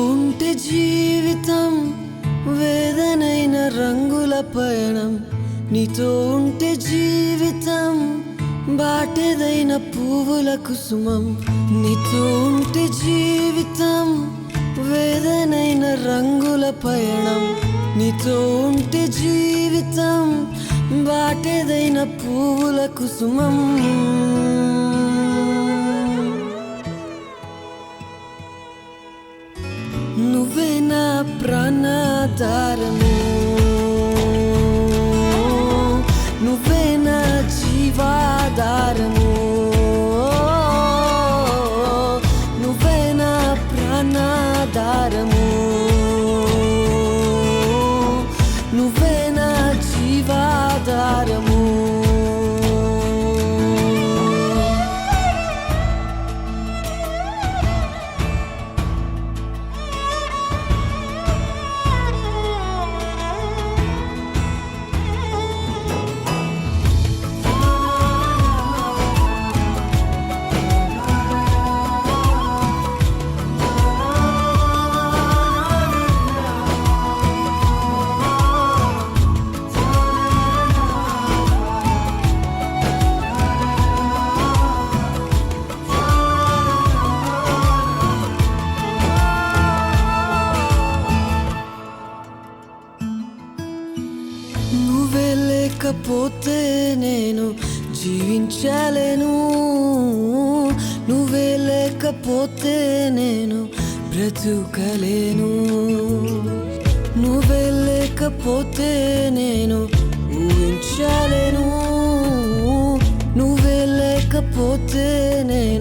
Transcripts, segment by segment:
ఉంటే జీవితం వేదనైన రంగుల పయనం. నీతో ఉంటే జీవితం బాటెదైన పువ్వుల కుసుమం. నీతో ఉంటే జీవితం వేదనైన రంగుల పయనం. నీతో ఉంటే జీవితం బాటెదైన పువ్వుల కుసుమం. నువ్వే నా ప్రాణాధారము నువ్వే నా జీవాధారము నువ్వే నా ప్రాణాధారము నువ్వే నా జీవాధారము జీవించలేను నువ్వే లేకపోతే నేను బ్రతుకలేను. నువ్వే లేకపోతే నేను ఊహించలేను. నువ్వే లేకపోతే నేను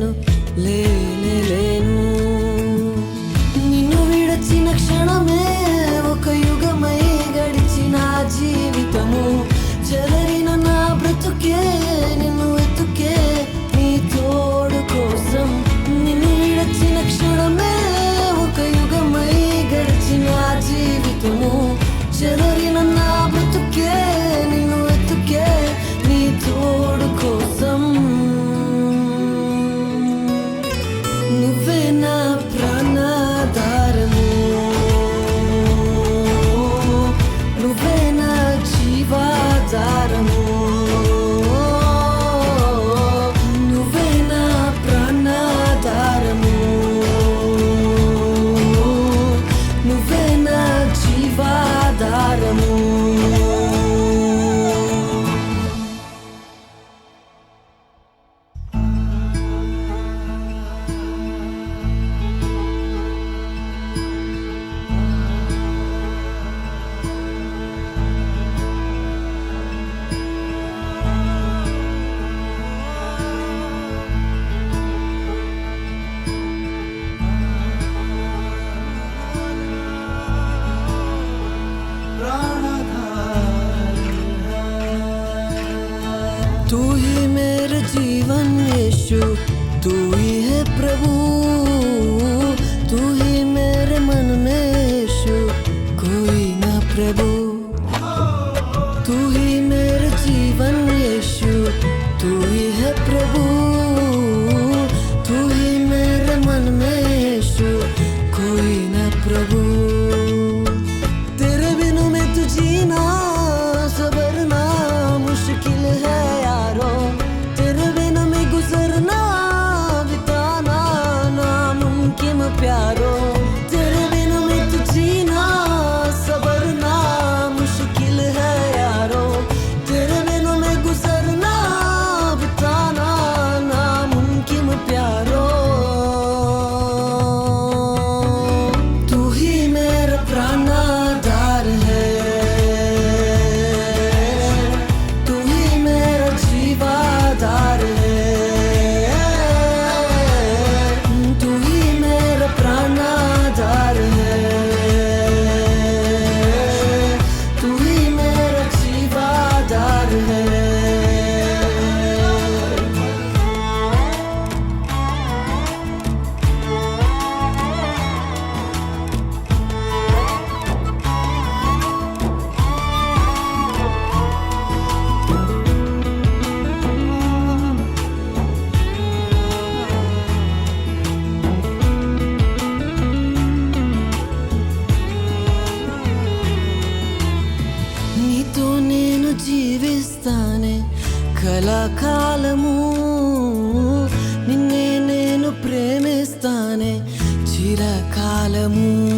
కాలము.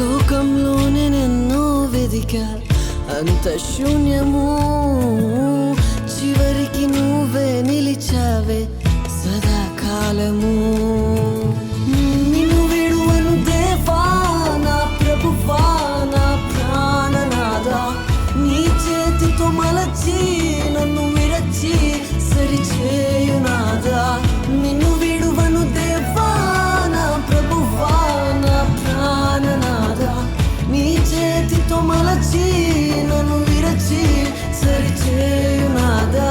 లోకంలో నేనెన్నో వెదిక అంత శూన్యము. చివరికి నువ్వే నిలిచావే సదాకాలము. చేతితో మలచి నన్ను విరచి సరిచేయునాదా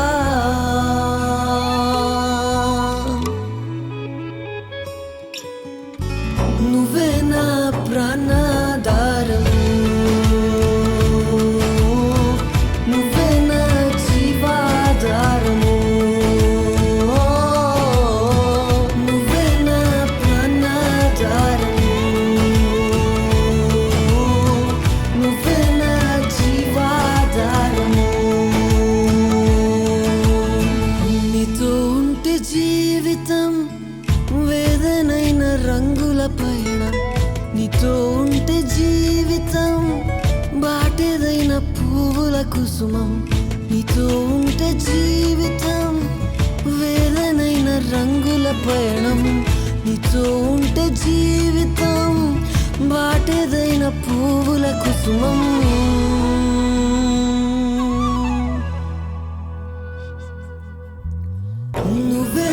జీవితం వేదనైన రంగుల పయనం. నీతో ఉంటే జీవితం బాటేదైన పువ్వుల కుసుమం. నువ్వే